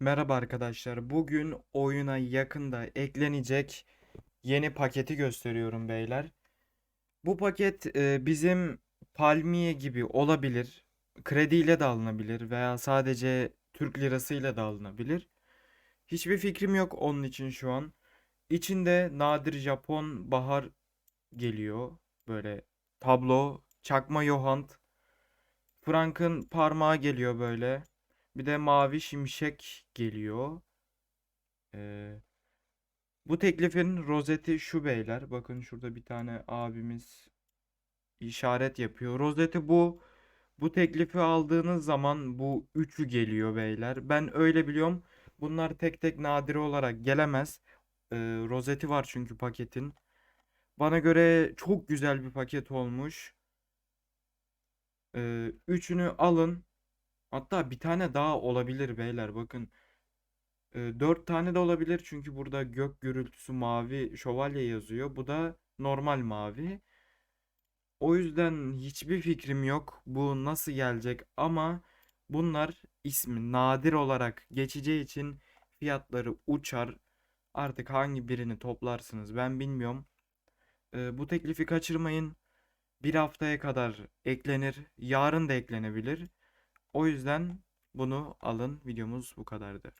Merhaba arkadaşlar. Bugün oyuna yakında eklenecek yeni paketi gösteriyorum beyler. Bu paket e, bizim Palmiye gibi olabilir. Krediyle de alınabilir veya sadece Türk lirasıyla da alınabilir. Hiçbir fikrim yok onun için şu an. İçinde nadir Japon bahar geliyor. Böyle tablo, çakma Yohant, Frank'ın parmağı geliyor böyle. Bir de mavi şimşek geliyor. Ee, bu teklifin rozeti şu beyler. Bakın şurada bir tane abimiz işaret yapıyor. Rozeti bu. Bu teklifi aldığınız zaman bu üçü geliyor beyler. Ben öyle biliyorum. Bunlar tek tek nadire olarak gelemez. Ee, rozeti var çünkü paketin. Bana göre çok güzel bir paket olmuş. Ee, üçünü alın. Hatta bir tane daha olabilir beyler. Bakın. Ee, dört tane de olabilir çünkü burada gök gürültüsü mavi şövalye yazıyor. Bu da normal mavi. O yüzden hiçbir fikrim yok. Bu nasıl gelecek ama bunlar ismi nadir olarak geçeceği için fiyatları uçar. Artık hangi birini toplarsınız ben bilmiyorum. Ee, bu teklifi kaçırmayın. Bir haftaya kadar eklenir. Yarın da eklenebilir. O yüzden bunu alın. Videomuz bu kadardı.